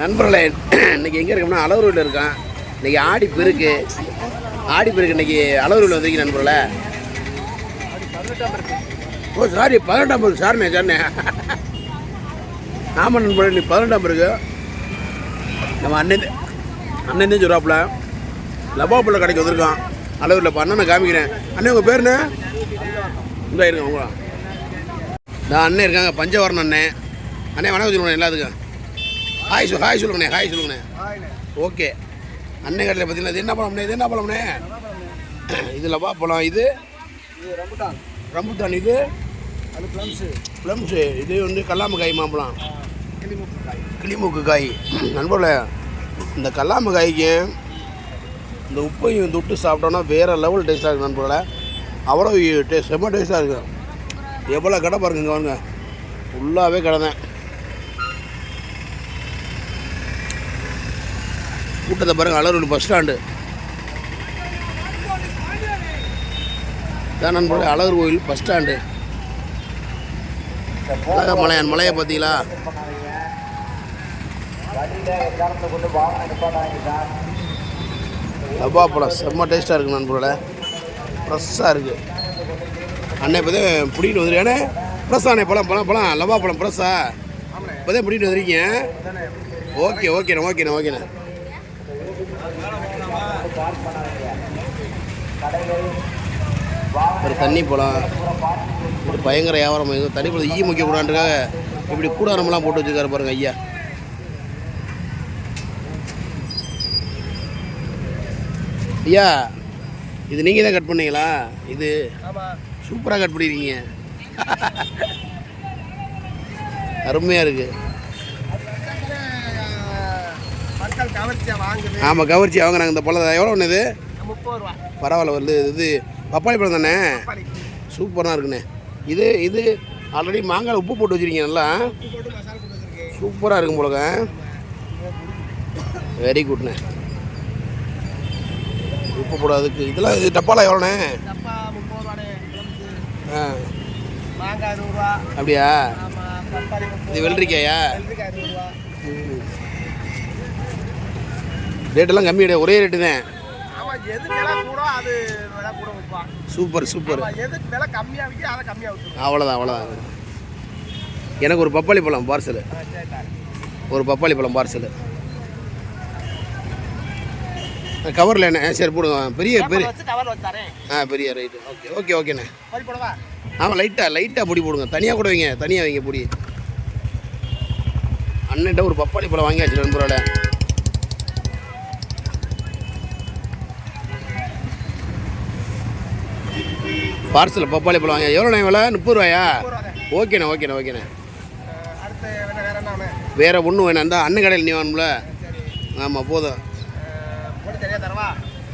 நண்பர்களே இன்னைக்கு எங்கே இருக்கோம்னா அளவூரில் இருக்கோம். இன்றைக்கி ஆடி பெருக்கு. ஆடி பெருக்கு இன்றைக்கி அளவூரில் வந்திருக்கீங்க நண்பர்களே. ஓ சாரி பதினெட்டாம் பெருக்கு சாரிண்ணே சார்ண்ணே ஆமாம் நண்பர்களே இன்னைக்கு பதினெட்டாம் பெருக்கு. நம்ம அண்ணன் அண்ணன் தான் சொல்கிறாப்புல லபாப்புள்ள கடைக்கு வந்திருக்கோம். அளவூரில் இப்போ அண்ணனை காமிக்கிறேன். அண்ணன் உங்கள் பேருண்ணே இந்த இருங்க உங்களா. நான் அண்ணன் இருக்காங்க பஞ்சவரண அண்ணன் அண்ணன் வணக்கம் சொல்லுவேன் எல்லாத்துக்கும். ஹாய் சொல் ஹாய் சொல்லுங்கண்ணே ஹாய் சொல்லுங்கண்ணே. ஓகே அண்ணன் கடையில் பார்த்தீங்கன்னா இது என்ன பழம்ண்ணே இது என்ன பழம்ண்ணே? இது லவா பழம் இது. ரம்புட்டான். இது. அது ப்ளம்ஸு ப்ளம்ஸு இது வந்து கல்லாம காய் மாம்பழம் கிளிமூக்கு காய் நண்பர்களே இந்த கல்லாம காய்க்கு இந்த உப்பையும் தொட்டு சாப்பிட்டோன்னா வேறு லெவல் டேஸ்ட்டாக இருக்குது நண்பர்களே. அவ்வளோ டேஸ்ட் செம்ம டேஸ்ட்டாக இருக்குது எவ்வளோ கடை பாருங்க இங்கே வாங்க. ஃபுல்லாகவே கடை தான். கூட்டத்தை பாருங்க அலரூர் பஸ் ஸ்டாண்டு தான் நண்பர்களே அழகர் கோயில் பஸ் ஸ்டாண்டு அழக மலையான் மலையை பார்த்தீங்களா? டப்பா பழம் செம்ம டேஸ்ட்டாக இருக்குது நண்பர்களே. ஃப்ரெஷ்ஷாக இருக்குது அண்ணன் இப்போ தான் பிடிக்கிட்டு வந்துருக்கானே அண்ணே பழம் பழம் பழம் லவா பழம் ஃப்ரெஷ்ஷா இப்போ தான் பிடிக்கிட்டு வந்துருக்கீங்க. ஓகே ஓகேண்ணே ஓகேண்ணே ஓகேண்ணே. ஒரு தண்ணி பழம் ஒரு பயங்கர வியாபாரம். இது தண்ணி பழம் ஈ முக்கிய கூடாதுக்காக இப்படி கூடாரமெல்லாம் போட்டு வச்சுருக்காரு பாருங்க ஐயா. ஐயா இது நீங்கள் தான் கட் பண்ணீங்களா? இது சூப்பராக கட் பண்ணிருக்கீங்க. அருமையாக இருக்குது ஆமாம் கவர்ச்சி வாங்குறாங்க. இந்த பழம் எவ்வளோ ஒன்று இது? பரவாயில்ல வருது இது பப்பாளி பழம் தானே? சூப்பராக இருக்குண்ணே. இது இது ஆல்ரெடி மாங்காய் உப்பு போட்டு வச்சுருக்கீங்க நல்லா? சூப்பராக இருக்கும் போலங்க. வெரி குட்ண்ணே உப்பு போடாதுக்கு இதெல்லாம் இது டப்பாலாம் எவ்வளோண்ணே? ஆ. அப்படியா? இது வெள்ளரிக்காயா? ரேட்டெல்லாம் கம்மி கிடையாது ஒரே ரேட்டு தான் எது விலை கூட அது விலை கூட விற்பான். Super super. ஆமாம் எது விலை கம்மியாக விற்கி அதை கம்மியாக விற்றுருவோம் அவ்வளோதான் அவ்வளோதான் எனக்கு ஒரு பப்பாளி பழம் பார்சலு ஒரு பப்பாளி பழம் பார்சலு கவரில் என்ன? சரி போடுங்க பெரிய பெரிய. ஆ பெரிய ரைட்டு ஓகே ஓகே ஓகேண்ணே ஆமாம் லைட்டாக லைட்டாக பொடி போடுங்க. தனியாக கூட வைங்க தனியாக வைங்க பொடி. அண்ணன்ட்ட ஒரு பப்பாளி பழம் வாங்கியாச்சு நண்பரோட பார்சல் பப்பாளி பழம் வாங்க எவ்வளோண்ணே விலை? முப்பது ரூபாயா. ஓகேண்ணே ஓகேண்ணே ஓகேண்ணே. வேற ஒன்றும் வேணாம் இந்த அண்ணன் கடையில் நீ வேணும்ல ஆமாம் போதும்.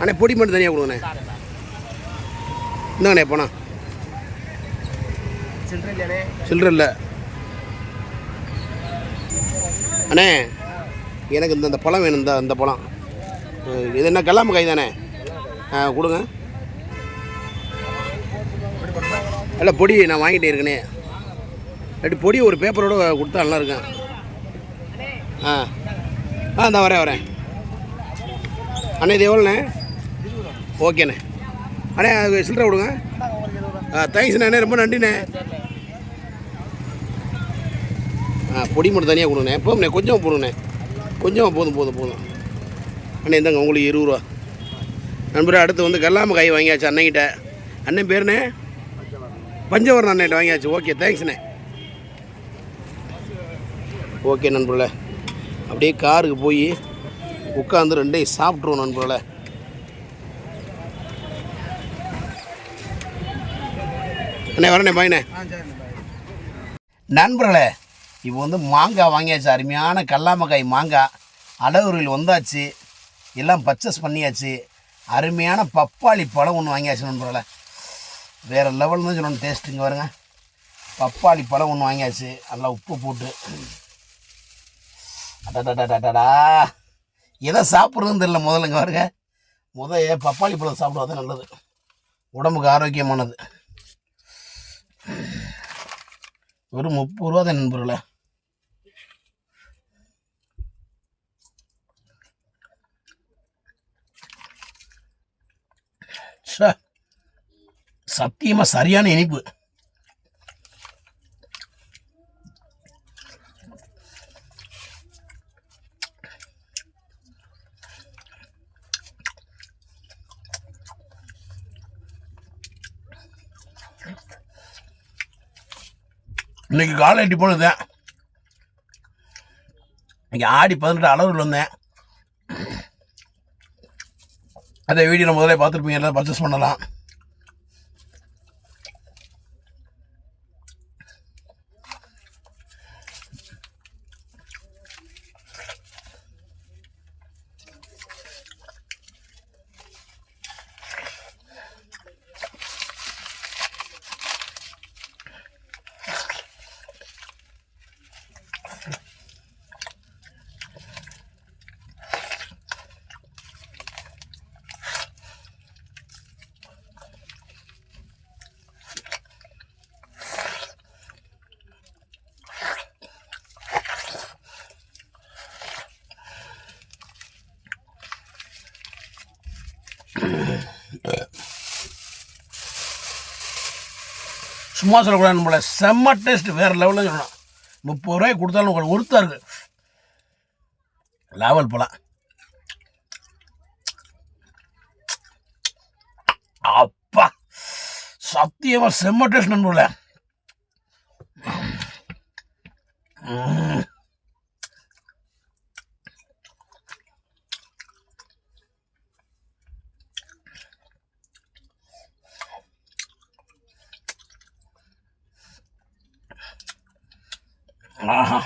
அண்ணே பொடி மட்டும் தனியாக கொடுங்கண்ணே. இந்தாங்கண்ணே பணம் சில்லறை இல்லை. அண்ணே எனக்கு இந்த பழம் வேணும் இந்த இந்த பழம். இது என்ன கல்லாம காய் தானே? ஆ கொடுங்க. இல்லை பொடி நான் வாங்கிட்டே இருக்கேனே. ரெண்டு பொடி ஒரு பேப்பரோட கொடுத்தா நல்லா இருக்கும் ஆ. ஆ இந்த வரேன் வரேன். அண்ணே இது எவ்வளோண்ணே? ஓகேண்ணே. அண்ணே அது சில்லற கொடுங்க. ஆ தேங்க்ஸ்ண்ணே அண்ணே ரொம்ப நன்றிண்ணே. ஆ பொடி மட்டும் தனியாக கொடுங்கண்ணே. போதும்ண்ணே கொஞ்சம் போடுங்கண்ணே கொஞ்சம் போதும் போதும் போதும். அண்ணே இந்தாங்க உங்களுக்கு இருபது ரூபா. நண்பரே அடுத்து வந்து கல்லாம காய் வாங்கியாச்சு அண்ணங்கிட்ட. அண்ணன் பேருண்ணே பஞ்சவரண அண்ணன்ட்ட வாங்கியாச்சு. ஓகே தேங்க்ஸ்ண்ணே ஓகே நண்பர்களே. அப்படியே காருக்கு போய் உட்காந்து ரெண்டையும் சாப்பிட்ருவோம் நண்பர்களே. அண்ணே வரண்ணே பாய்ண்ணே நண்பர்களே இப்போ வந்து மாங்காய் வாங்கியாச்சு. அருமையான கல்லாமக்காய் மாங்காய். அடகுரில் வந்தாச்சு. எல்லாம் பர்ச்சேஸ் பண்ணியாச்சு. அருமையான பப்பாளி பழம் ஒன்று வாங்கியாச்சு நண்பர்களே. வேறு லெவல் தான் சொல்லணும். டேஸ்ட்டுங்க வருங்க பப்பாளி பழம் ஒன்று வாங்கியாச்சு. நல்லா உப்பு போட்டு. அடாடாடாடாடா எதை சாப்பிட்றதுன்னு தெரில முதல்ல வருங்க முதல் பப்பாளி பழம் சாப்பிடுவது நல்லது. உடம்புக்கு ஆரோக்கியமானது. ஒரு முப்பது ரூபா தான் நண்பர்களே. சார் சத்தியமாக சரியான இனிப்பு. இன்னைக்கு காலை எட்டி போனதுதான். இன்னைக்கு ஆடி பதினெட்டு அளவில் வந்தேன். அந்த வீடியோ முதல்ல பார்த்துருப்பீங்க எல்லாம் பர்ச்சேஸ் பண்ணலாம். சும்மா சொல்லக்கூடாது நம்மள செம்ம டேஸ்ட் வேற லெவலில் சொல்லணும். முப்பது ரூபாய்க்கு கொடுத்தாலும் உங்களுக்கு ஒருத்தா இருக்கு. லெவல் போலாம். அப்பா சத்தியமா செம்ம டேஸ்ட் நண்பர்கள. ஆஹா.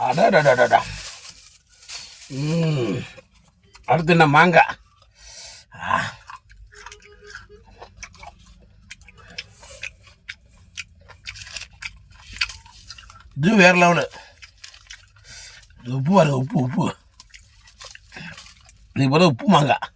அடடடடடா ம். அடுத்து என்ன மாங்காய் இது வேற லெவலு உப்பு பாருங்க உப்பு உப்பு. இது போல உப்பு மாங்காய்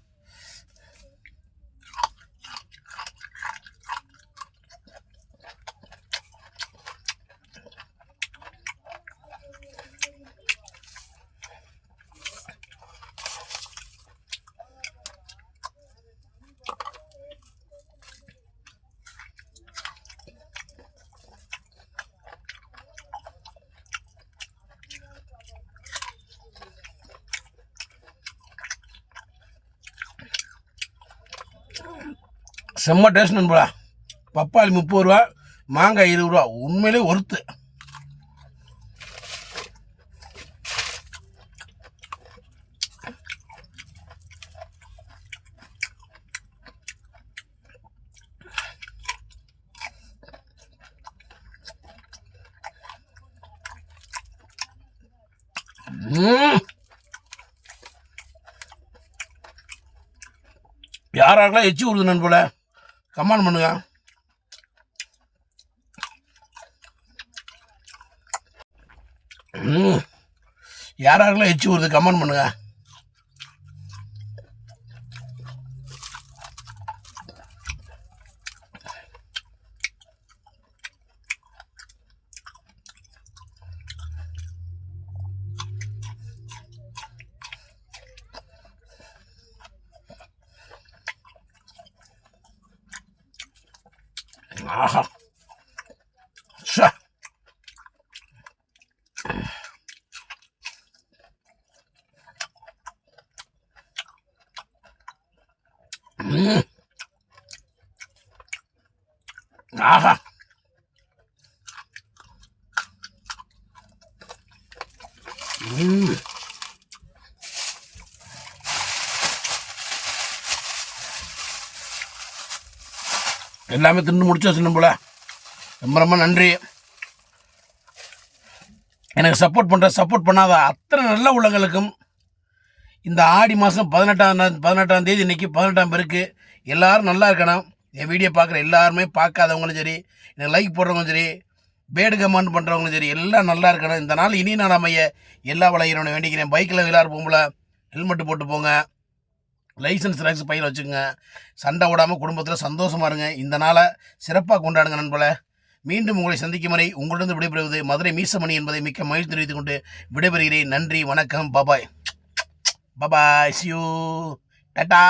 செம்ம டேஸ்ட் நண்பா பப்பாளி முப்பது ரூபா மாங்காய் இருபது ரூபா. உண்மையிலே ஒருத்து. ம். யாராருக்கெல்லாம் எச்சி விடுது நண்பல கமெண்ட் பண்ணுங்க ம். யாராருக்கெல்லாம் எச்சி வருது கமெண்ட் பண்ணுங்க 啊哈！吃。嗯。拿哈。嗯。எல்லாமே தின்னு முடிச்சாச்சு நம்மள ரொம்ப ரொம்ப நன்றி. எனக்கு சப்போர்ட் பண்ணுற சப்போர்ட் பண்ணாத அத்தனை நல்ல உள்ளங்களுக்கும் இந்த ஆடி மாதம் பதினெட்டாம் பதினெட்டாம் தேதி இன்றைக்கி பதினெட்டாம் பேருக்கு எல்லாரும் நல்லா இருக்கணும். என் வீடியோ பார்க்குற எல்லாருமே பார்க்காதவங்களும் சரி எனக்கு லைக் போடுறவங்களும் சரி பேடு கமெண்ட் பண்ணுறவங்களும் சரி எல்லாம் நல்லா இருக்கணும். இந்த நாள் இனி நான் அமைய எல்லா வளைகிறவனை வேண்டிக்கிறேன். பைக்கில் எல்லாரும் போகும்போல ஹெல்மெட்டு போட்டு போங்க. லைசன்ஸ் ஜெராக்ஸ் பையில் வச்சுக்கோங்க. சண்டை விடாமல் குடும்பத்தில் சந்தோஷமா இருங்க. இந்த நாளை சிறப்பாக கொண்டாடுங்க நண்பர்களே. மீண்டும் உங்களை சந்திக்கும் வரை உங்களிடம் விடைபெறுவது மதுரை மீசமணி என்பதை மிக்க மகிழ்ச்சி தெரிவித்துக் கொண்டு விடைபெறுகிறேன். நன்றி வணக்கம். Bye bye bye bye see you ta-ta